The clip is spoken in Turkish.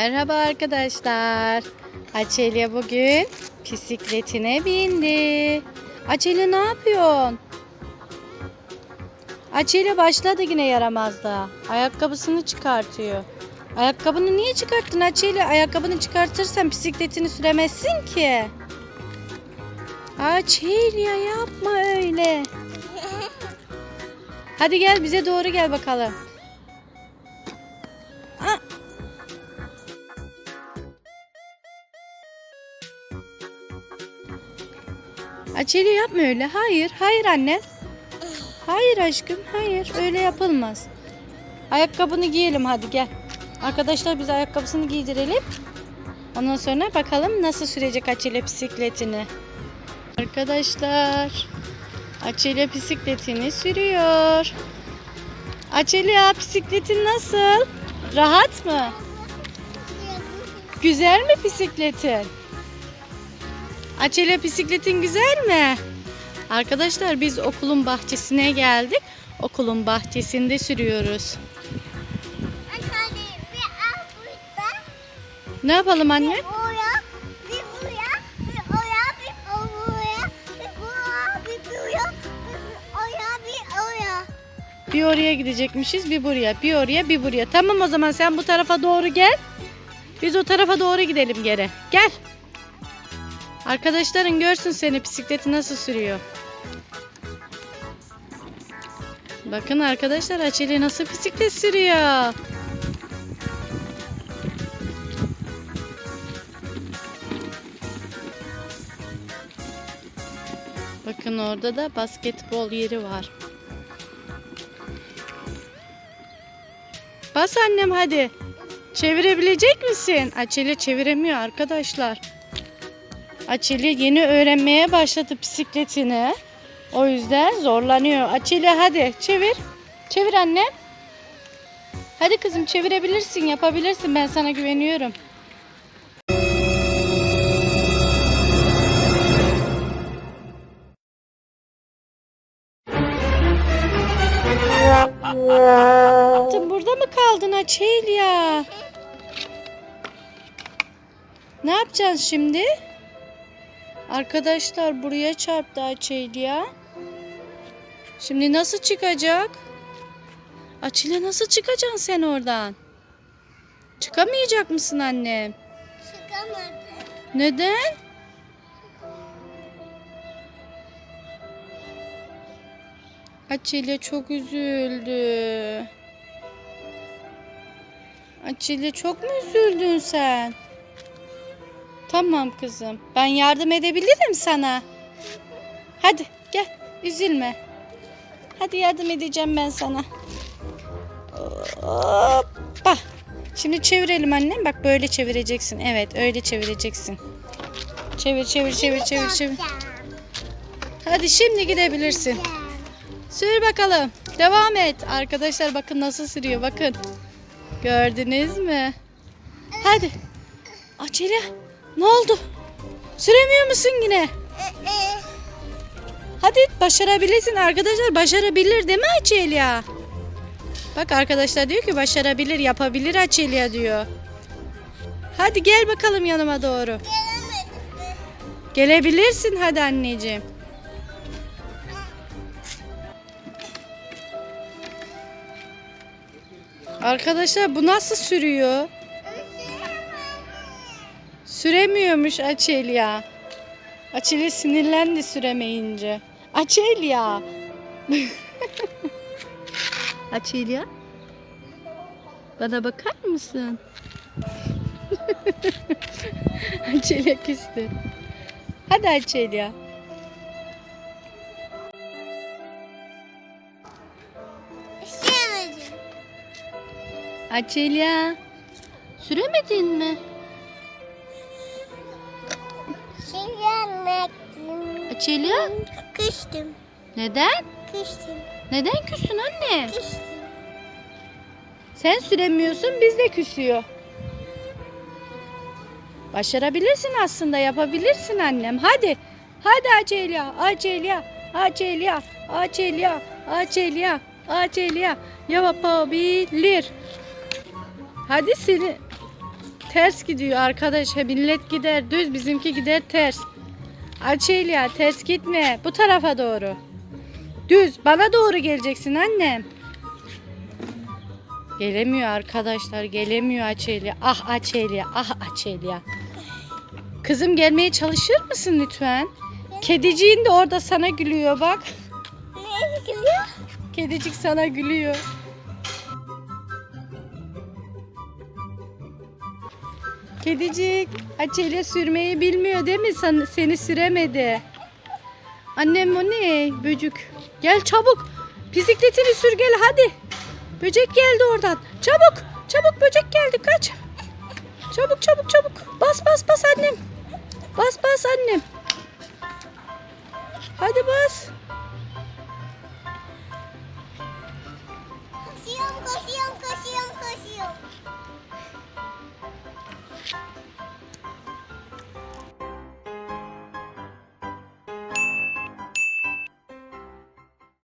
Merhaba arkadaşlar. Açelya bugün bisikletine bindi. Açelya ne yapıyorsun? Açelya başladı yine yaramazda. Ayakkabısını çıkartıyor. Ayakkabını niye çıkarttın Açelya? Ayakkabını çıkartırsan bisikletini süremezsin ki. Açelya yapma öyle. Hadi gel bize doğru gel bakalım. Açeli yapma öyle. Hayır, hayır anne. Hayır aşkım, hayır. Öyle yapılmaz. Ayakkabını giyelim hadi gel. Arkadaşlar biz ayakkabısını giydirelim. Ondan sonra bakalım nasıl sürecek Açeli bisikletini. Arkadaşlar, Açeli bisikletini sürüyor. Açeli ya bisikletin nasıl? Rahat mı? Güzel mi bisikletin? Açelya bisikletin güzel mi? Arkadaşlar biz okulun bahçesine geldik. Okulun bahçesinde sürüyoruz. Anne bir al burada. Ne yapalım anne? Bir oraya, bir buraya, bir oraya, bir oraya, bir buraya, bir buraya, bir oraya, bir oraya. Bir oraya gidecekmişiz, bir buraya, bir oraya, bir buraya. Tamam o zaman sen bu tarafa doğru gel. Biz o tarafa doğru gidelim geri. Gel. Arkadaşların görsün seni bisikleti nasıl sürüyor. Bakın arkadaşlar Açeli nasıl bisiklet sürüyor. Bakın orada da basketbol yeri var. Bas annem hadi. Çevirebilecek misin? Açeli çeviremiyor arkadaşlar. Açeli yeni öğrenmeye başladı bisikletini. O yüzden zorlanıyor. Açeli hadi çevir. Çevir anne. Hadi kızım çevirebilirsin, yapabilirsin. Ben sana güveniyorum. Yaptın burada mı kaldın Açelya? Ne yapacaksın şimdi? Arkadaşlar buraya çarptı Açelya. Şimdi nasıl çıkacak? Açelya nasıl çıkacaksın sen oradan? Çıkamayacak mısın annem? Çıkamadı. Neden? Açilya çok üzüldü. Açilya çok mu üzüldün sen? Tamam kızım. Ben yardım edebilirim sana. Hadi gel. Üzülme. Hadi yardım edeceğim ben sana. Hoppa. Şimdi çevirelim annem. Bak böyle çevireceksin. Evet öyle çevireceksin. Çevir çevir çevir çevir çevir. Hadi şimdi gidebilirsin. Sür bakalım. Devam et. Arkadaşlar bakın nasıl sürüyor. Bakın. Gördünüz mü? Hadi. Açela. Ne oldu? Süremiyor musun yine? Hadi başarabilirsin arkadaşlar. Başarabilir değil mi Açelya? Bak arkadaşlar diyor ki başarabilir, yapabilir Açelya diyor. Hadi gel bakalım yanıma doğru. Gelebilirsin hadi anneciğim. Arkadaşlar bu nasıl sürüyor? Süremiyormuş Açelya. Açelya sinirlendi süremeyince. Açelya. Açelya. Bana bakar mısın? Açelya küstü. Hadi Açelya. Açelya. Süremedin mi? Açelya. Kıştım. Neden? Kıştım. Neden küstün anne? Kıştım. Sen süremiyorsun biz de küsüyor. Başarabilirsin aslında yapabilirsin annem. Hadi. Hadi Açelya. Açelya. Açelya. Açelya. Açelya. Açelya. Yapabilir. Hadi seni. ters gidiyor arkadaş. Millet gider düz bizimki gider ters. Açelya ters gitme. Bu tarafa doğru. Düz bana doğru geleceksin annem. Gelemiyor arkadaşlar. Gelemiyor Açelya. Ah Açelya. Ah Açelya. Kızım gelmeye çalışır mısın lütfen? Kediciğin de orada sana gülüyor bak. Ne gülüyor? Kedicik sana gülüyor. Kedicik, Açelya sürmeyi bilmiyor değil mi? Sen, seni süremedi. Annem o ne? Böcük. Gel çabuk. Bisikletini sür gel hadi. Böcek geldi oradan. Çabuk. Çabuk böcek geldi kaç. Çabuk çabuk çabuk. Bas bas bas annem. Bas bas annem. Hadi bas.